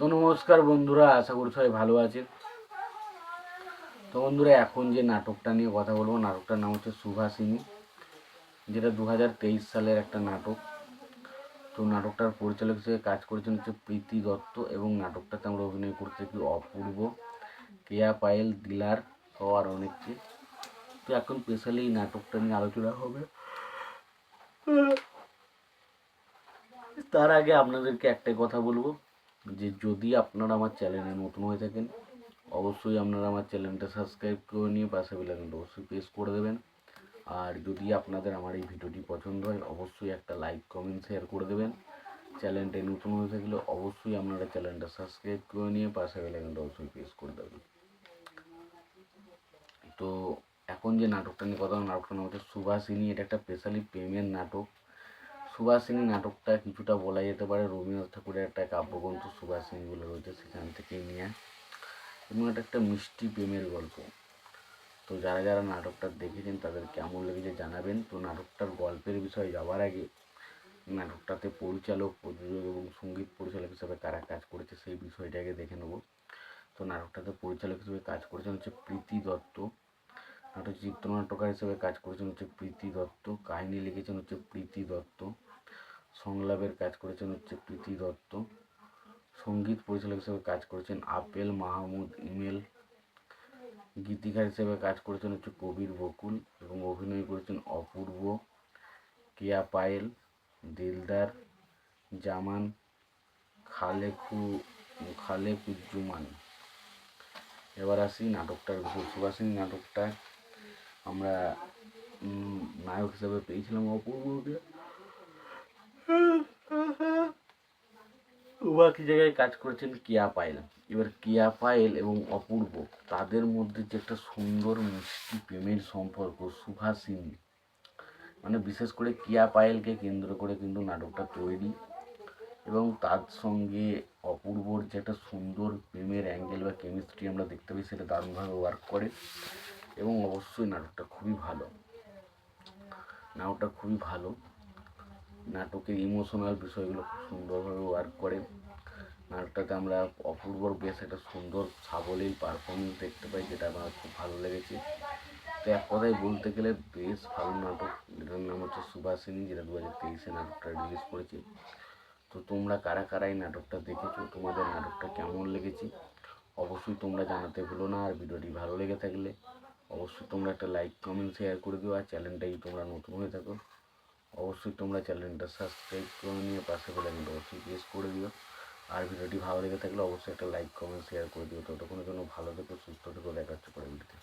তো নমস্কার বন্ধুরা, আশা করি সবাই ভালো আছেন। তো বন্ধুরা, এখন যে নাটকটা নিয়ে কথা বলব, নাটকটার নাম হচ্ছে সুভাষিনী, যেটা দু হাজার তেইশ সালের একটা নাটক। তো নাটকটার পরিচালক হিসেবে কাজ করেছেন হচ্ছে প্রীতি দত্ত এবং নাটকটাতে আমরা অভিনয় করতে কি অপূর্ব, কেয়া পায়েল, দিলার সহ আর অনেককে তো এখন স্পেশালি এই নাটকটা নিয়ে আলোচনা হবে। তার আগে আপনাদেরকে একটাই কথা বলব। যে যদি আপনারা আমার চ্যানেলে নতুন হয়ে থাকেন, অবশ্যই আপনারা আমার চ্যানেলটা সাবস্ক্রাইব করে নিয়ে পাশে বেলাইকনটা অবশ্যই প্রেস করে দেবেন। আর যদি আপনাদের আমার এই ভিডিওটি পছন্দ হয়, অবশ্যই একটা লাইক, কমেন্ট, শেয়ার করে দেবেন। চ্যানেলটায় নতুন হয়ে থাকলে অবশ্যই আপনারা চ্যানেলটা সাবস্ক্রাইব করে নিয়ে পাশে বেলাইকনটা অবশ্যই প্রেস করে দেবেন। তো এখন যে নাটকটা নিয়ে কথা নাটকটার নাম হচ্ছে সুভাষিনী। এটা একটা স্পেশালি প্রেমের নাটক। সুভাষিনী নাটকটা কিছুটা বলা যেতে পারে রবীন্দ্রনাথ ঠাকুরের একটা কাব্যগ্রন্থ সুভাষিনী বলে রয়েছে সেখান থেকে নিয়ে। এবং এটা একটা মিষ্টি প্রেমের গল্প। তো যারা যারা নাটকটা দেখেছেন তাদের কেমন লেগেছে জানাবেন। তো নাটকটার গল্পের বিষয়ে যাওয়ার আগে নাটকটাতে পরিচালক, প্রযোজক এবং সংগীত পরিচালক হিসাবে কারা কাজ করেছে সেই বিষয়টাকে দেখে নেব। তো নাটকটাতে পরিচালক হিসেবে কাজ করেছেন হচ্ছে প্রীতি দত্ত। নাটক চিত্রনাট্যকার হিসেবে কাজ করেছেন হচ্ছে প্রীতি দত্ত। কাহিনী লিখেছেন হচ্ছে প্রীতি দত্ত। সংলাপের কাজ করেছেন হচ্ছে প্রীতি দত্ত। সংগীত পরিচালক হিসেবে কাজ করেছেন আপেল মাহমুদ। ইমেল গীতিকার হিসেবে কাজ করেছেন হচ্ছে কবির বকুল এবং অভিনয় করেছেন অপূর্ব। কেয়া পায়েল, দিলদার, জামান, খালেকু, খালেকুজ্জুমান। এবার আসি নাটকটার বিষয়। সুভাষিনী নাটকটা আমরা নায়ক হিসেবে পেয়েছিলাম অপূর্বকে। বাকি জায়গায় কাজ করেছেন? কিয়া পায়েল। এবার কিয়া পায়েল এবং অপূর্ব, তাদের মধ্যে যে একটা সুন্দর মিষ্টি প্রেমের সম্পর্ক সুভাষিনী মানে বিশেষ করে কিয়া পায়েলকে কেন্দ্র করে কিন্তু নাটকটা তৈরি এবং তার সঙ্গে অপূর্বর যে একটা সুন্দর প্রেমের অ্যাঙ্গেল বা কেমিস্ট্রি আমরা দেখতে পাই, সেটা দারুণভাবে ওয়ার্ক করে এবং অবশ্যই নাটকটা খুবই ভালো। নাটকটা খুবই ভালো। নাটকের ইমোশনাল বিষয়গুলো খুব সুন্দরভাবে ওয়ার্ক করে। নাটকটাতে আমরা অপূর্বর বেশ একটা সুন্দর সাবলীল পারফরমেন্স দেখতে পাই, যেটা আমার খুব ভালো লেগেছে। তো এক কথায় বলতে গেলে বেশ ভালো নাটক, যেটার নাম হচ্ছে সুভাষিনী, যেটা দু হাজার তেইশে নাটকটা রিলিজ করেছে। তো তোমরা কারা কারা এই নাটকটা দেখেছ, তোমাদের নাটকটা কেমন লেগেছে? অবশ্যই তোমরা জানাতে ভুলো না, আর ভিডিওটি ভালো লেগে থাকলে অবশ্যই তোমরা একটা লাইক কমেন্ট শেয়ার করে দিও, আর চ্যানেলটাই তোমরা নতুন হয়ে থাকো। অবশ্যই তোমরা চ্যানেলটা সাবস্ক্রাইব করে নিয়ে পাশে বেলে কিন্তু অবশ্যই প্রেস করে দিও। আর ভিডিওটি ভালো লেগে থাকলে অবশ্যই একটা লাইক কমেন্ট শেয়ার করে দিও। ততক্ষণের জন্য ভালো থেকো, সুস্থ থেকো দেখাচ্ছে পরে ভিডিওতে